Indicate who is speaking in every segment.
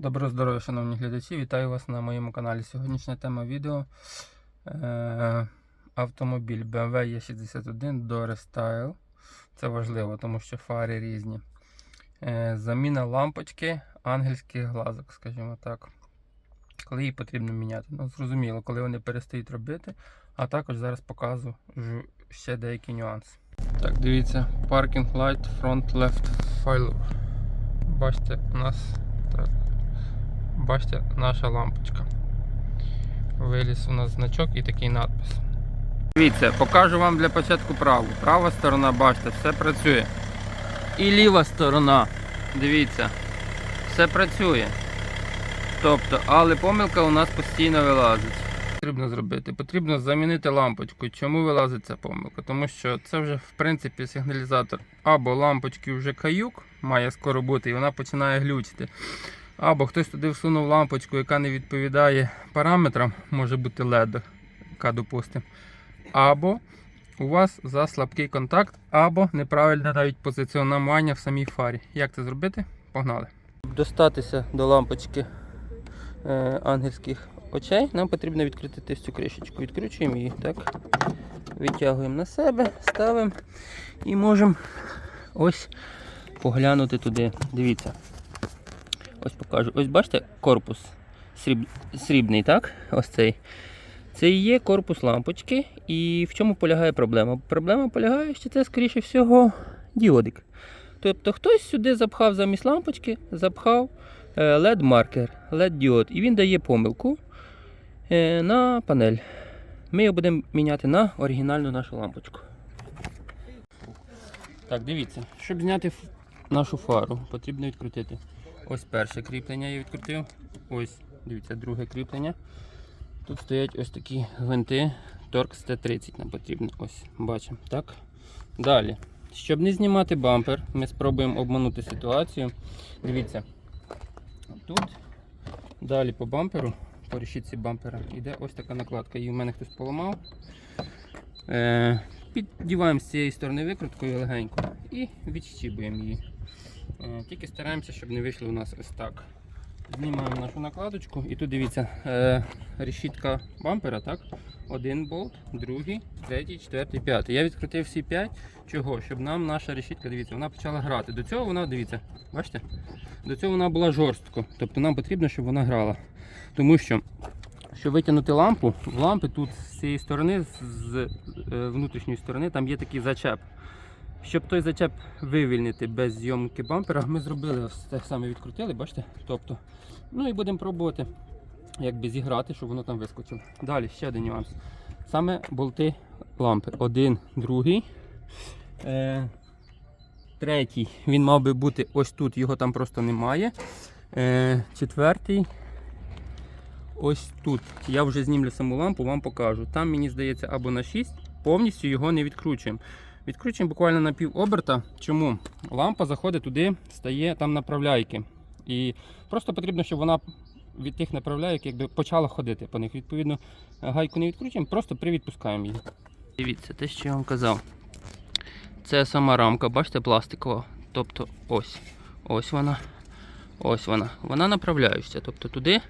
Speaker 1: Доброго здоров'я, шановні глядачі! Вітаю вас на моєму каналі. Сьогоднішня тема відео е, автомобіль BMW E61 до Restyle. Це важливо, тому що фари різні. Е, заміна лампочки ангельських глазок, скажімо так. Коли її потрібно міняти. Ну, зрозуміло, коли вони перестають робити, а також зараз покажу ще деякі нюанси. Так, дивіться, Parking Light Front Left Failure. Бачите, у нас так. Бачите, наша лампочка. Виліз у нас значок і такий надпис. Дивіться, покажу вам для початку праву. Права сторона, бачите, все працює. І ліва сторона, дивіться, все працює. Тобто, але помилка у нас постійно вилазить. Потрібно зробити. Потрібно замінити лампочку. Чому вилазить ця помилка? Тому що це вже в принципі сигналізатор або лампочки вже каюк, має скоро бути, і вона починає глючити. Або хтось туди всунув лампочку, яка не відповідає параметрам, може бути LED, яка допустимо. Або у вас за слабкий контакт, або неправильне навіть позиціонування в самій фарі. Як це зробити? Погнали. Щоб достатися до лампочки е, ангельських очей, нам потрібно відкрити цю кришечку. Відкручуємо її, так? Витягуємо на себе, ставимо і можемо ось поглянути туди. Дивіться. Ось покажу. Ось бачите корпус сріб... срібний, так? Ось цей. Це є корпус лампочки. І в чому полягає проблема? Проблема полягає, що це, скоріше всього, діодик. Тобто хтось сюди запхав замість лампочки, запхав е, LED-маркер, LED-діод, і він дає помилку е, на панель. Ми його будемо міняти на оригінальну нашу лампочку. Так, дивіться, щоб зняти нашу фару, потрібно відкрутити. Ось перше кріплення я відкрутив. Ось, дивіться, друге кріплення. Тут стоять ось такі гвинти Torx T30 нам потрібно. Ось, бачимо. Так. Далі. Щоб не знімати бампер, ми спробуємо обманути ситуацію. Дивіться. Тут далі по бамперу, по решітці бампера, йде ось така накладка. Її в мене хтось поламав. Е, піддіваємо з цієї сторони викруткою легенько і відщібуємо її. Е, Тільки стараємося, щоб не вийшло у нас ось так. Знімаємо нашу накладочку і тут дивіться, е, решітка бампера, так? Один болт, другий, третій, четвертий, п'ятий. Я відкрутив всі п'ять. Чого? Щоб нам наша решітка, дивіться, вона почала грати. До цього вона, дивіться, бачите? До цього вона була жорстко. Тобто нам потрібно, щоб вона грала. Тому що, щоб витягнути лампу, в лампи тут з цієї сторони, з- е, внутрішньої сторони, там є такий зачеп. Щоб той зачеп вивільнити без зйомки бампера, ми зробили ось так саме відкрутили, бачите? Тобто, ну і будемо пробувати якби зіграти, щоб воно там вискочило. Далі ще один нюанс. Саме болти лампи. Один, другий. Е, третій. Він мав би бути ось тут, його там просто немає. Е, четвертий. Ось тут. Я вже знімлю саму лампу, вам покажу. Там, мені здається, або на 6, повністю його не відкручуємо. Відкручуємо буквально на пів оберта. Чому? Лампа заходить туди, стає там направляйки. І просто потрібно, щоб вона від тих направляйок якби почала ходити по них. Відповідно, гайку не відкручуємо, просто привідпускаємо її. Дивіться, те, що я вам казав. Це сама рамка, бачите, пластикова. Тобто ось. Ось вона. Ось вона. Вона направляється. Тобто туди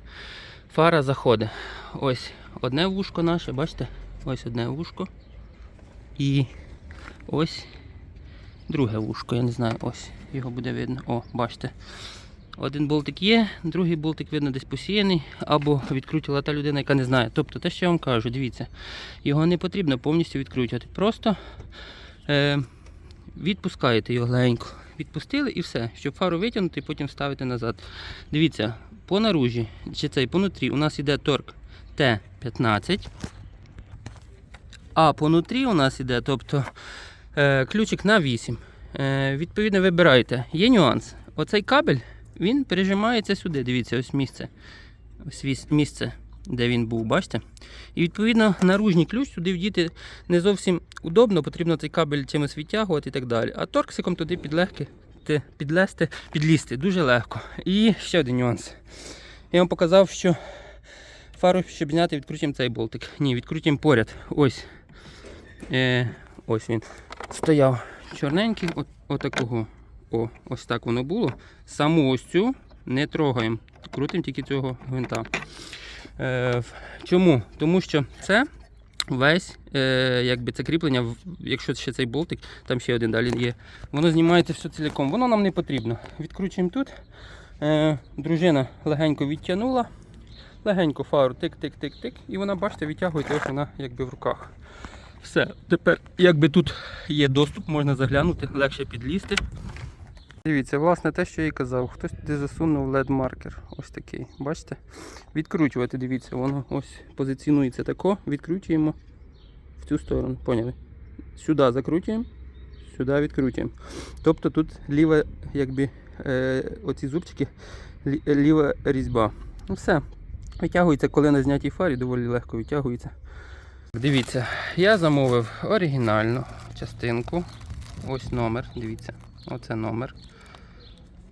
Speaker 1: фара заходить. Ось одне вушко наше, бачите? Ось одне вушко. І ось друге вушко, я не знаю, ось його буде видно. О, бачите. Один болтик є, другий болтик видно десь посіяний, або відкрутила та людина, яка не знає. Тобто те, що я вам кажу, дивіться, його не потрібно повністю відкручувати. Просто е, відпускаєте його легенько. Відпустили і все, щоб фару витягнути і потім вставити назад. Дивіться, по наружі, чи цей понутрі у нас йде торк Т15. А понутрі у нас йде, тобто ключик на 8. Е, відповідно, вибираєте. Є нюанс. Оцей кабель він пережимається сюди. Дивіться, ось місце. Ось місце, де він був, бачите? І відповідно наружний ключ туди вдіти не зовсім удобно, потрібно цей кабель чимось відтягувати і так далі. А торксиком туди підлегки, підлезти, підлізти дуже легко. І ще один нюанс. Я вам показав, що фару, щоб зняти, відкрутимо цей болтик. Ні, відкрутимо поряд. Ось. Е, ось він. Стояв чорненький, от, отакого. О, ось так воно було. Саму ось цю не трогаємо. Крутимо тільки цього гвинта. Е, чому? Тому що це весь, е, якби це кріплення, якщо ще цей болтик, там ще один далі є, воно знімається все цілком. Воно нам не потрібно. Відкручуємо тут. Е, дружина легенько відтягнула, легенько фару тик-тик-тик-тик, і вона, бачите, відтягує те, що вона якби в руках. Все, тепер, якби тут є доступ, можна заглянути, легше підлізти. Дивіться, власне, те, що я і казав, хтось туди засунув LED-маркер. Ось такий. Бачите? Відкручувати, дивіться, воно ось позиціонується тако, відкручуємо в цю сторону. Поняли? Сюди закручуємо, сюди відкручуємо. Тобто тут ліва, якби, е, оці зубчики, лі- ліва різьба. Ну все. Витягується, коли на знятій фарі, доволі легко витягується. Дивіться, я замовив оригінальну частинку. Ось номер, дивіться. Оце номер.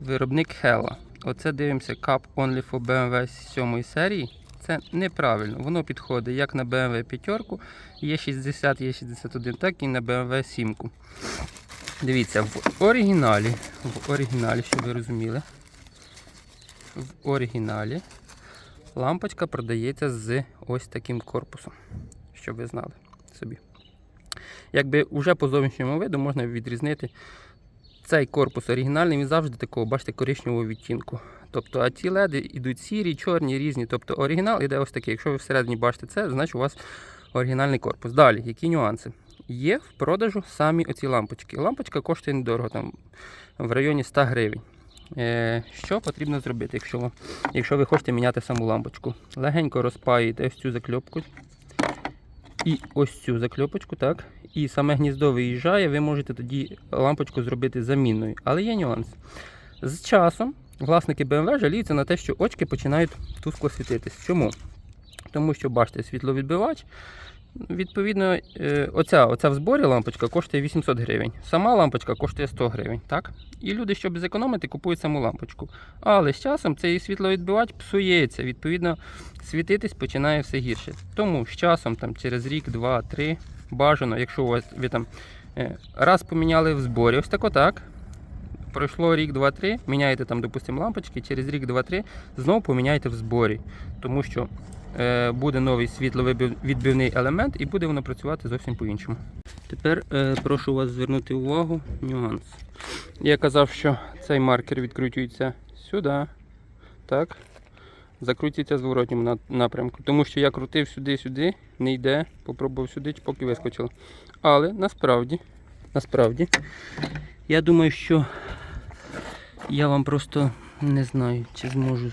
Speaker 1: Виробник Hella. Оце дивимося Cup Only for BMW 7 серії. Це неправильно. Воно підходить як на BMW 5, є 60, є 61, так і на BMW 7. Дивіться, в оригіналі, в оригіналі, щоб ви розуміли, в оригіналі лампочка продається з ось таким корпусом, щоб ви знали собі. Якби вже по зовнішньому виду можна відрізнити цей корпус оригінальний, він завжди такого, бачите, коричневого відтінку. Тобто, а ті леди йдуть сірі, чорні, різні. Тобто оригінал іде ось такий. Якщо ви всередині бачите це, значить у вас оригінальний корпус. Далі, які нюанси? Є в продажу самі оці лампочки. Лампочка коштує недорого, там в районі 100 гривень. Е, що потрібно зробити, якщо, ви- якщо ви хочете міняти саму лампочку? Легенько розпаюєте ось цю закльопку і ось цю закльопочку, так? І саме гніздо виїжджає, ви можете тоді лампочку зробити замінною. Але є нюанс. З часом власники BMW жаліються на те, що очки починають тускло світитись. Чому? Тому що, бачите, світловідбивач. Відповідно, е, оця, оця в зборі лампочка коштує 800 гривень. Сама лампочка коштує 100 гривень. Так? І люди, щоб зекономити, купують саму лампочку. Але з часом цей світловідбивач псується. Відповідно, світитись починає все гірше. Тому з часом, там, через рік, два, три, бажано, якщо у ви там е, раз поміняли в зборі, ось так. Пройшло рік, два, три, міняєте там, допустимо, лампочки, через рік, два, три, знову поміняєте в зборі. Тому що е, буде новий світловідбивний елемент і буде воно працювати зовсім по-іншому. Тепер е, прошу вас звернути увагу нюанс. Я казав, що цей маркер відкручується сюди. Так. Закрутиться в зворотньому напрямку. Тому що я крутив сюди-сюди, не йде, попробував сюди, поки вискочило. Але насправді, насправді, я думаю, що я вам просто не знаю, чи зможу.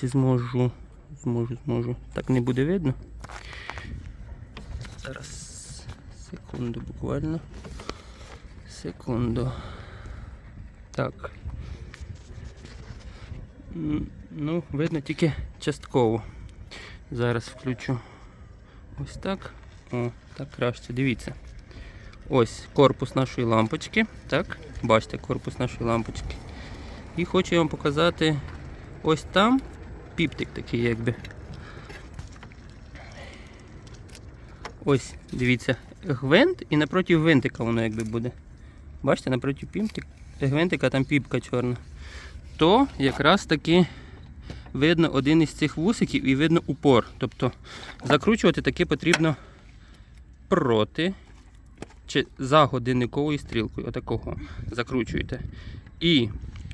Speaker 1: Чи зможу. Зможу, зможу. Так не буде видно. Зараз. Секунду буквально. Секунду. Так. Ну, видно тільки частково. Зараз включу ось так. О, так краще. Дивіться. Ось корпус нашої лампочки. Так, бачите, корпус нашої лампочки. І хочу вам показати ось там піптик такий, якби. Ось, дивіться, гвинт і напроти гвинтика воно якби буде. Бачите, напроти пімтик, гвинтика там піпка чорна. То якраз таки видно один із цих вусиків і видно упор. Тобто закручувати таки потрібно проти чи за годинниковою стрілкою. Отакого закручуєте. І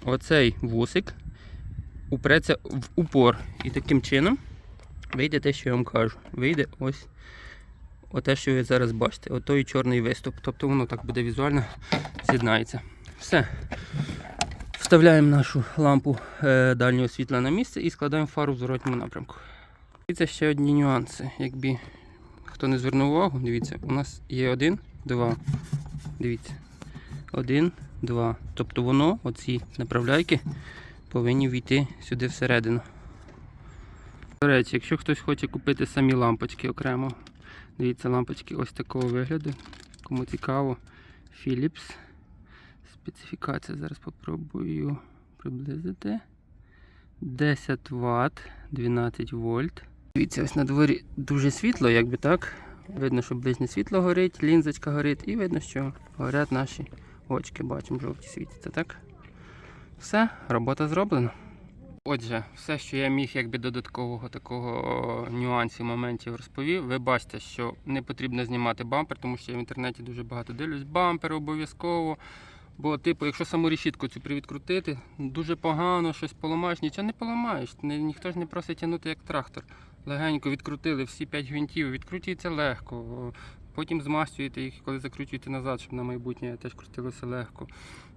Speaker 1: оцей вусик упреться в упор. І таким чином вийде те, що я вам кажу. Вийде ось оте, що ви зараз бачите. Отой чорний виступ. Тобто воно так буде візуально з'єднається. Все. Вставляємо нашу лампу е, дальнього світла на місце і складаємо фару в зворотньому напрямку. І це ще одні нюанси. Якби хто не звернув увагу, дивіться, у нас є один, два. Дивіться. Один, два. Тобто воно, оці направляйки, повинні війти сюди всередину. До речі, якщо хтось хоче купити самі лампочки окремо, дивіться, лампочки ось такого вигляду. Кому цікаво, Philips. Специфікація зараз попробую приблизити. 10 Вт, 12 вольт. Дивіться, ось на дворі дуже світло, якби так. Видно, що ближнє світло горить, лінзочка горить, і видно, що горять наші очки. Бачимо, жовті світяться, так? Все, робота зроблена. Отже, все, що я міг якби додаткового такого нюансів, моментів розповів. Ви бачите, що не потрібно знімати бампер, тому що я в інтернеті дуже багато дивлюсь. Бампер обов'язково. Бо, типу, якщо саму решітку цю привідкрутити, дуже погано, щось поламаєш, нічого не поламаєш. Ні, ніхто ж не просить тягнути як трактор. Легенько відкрутили всі 5 гвинтів, відкрутюється легко. Потім змастюєте їх, коли закручуєте назад, щоб на майбутнє теж крутилося легко.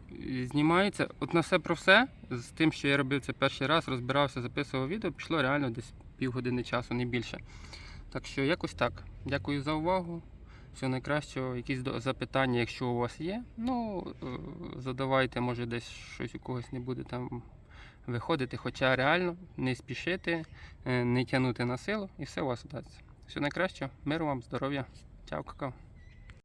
Speaker 1: І знімається. От на все про все, з тим, що я робив це перший раз, розбирався, записував відео, пішло реально десь півгодини часу, не більше. Так що якось так. Дякую за увагу. Всього найкращого, якісь запитання, якщо у вас є. Ну, е, задавайте, може десь щось у когось не буде там виходити. Хоча реально не спішити, е, не тягнути на силу і все у вас вдасться. Всього найкращого, миру вам, здоров'я. Чао, какао.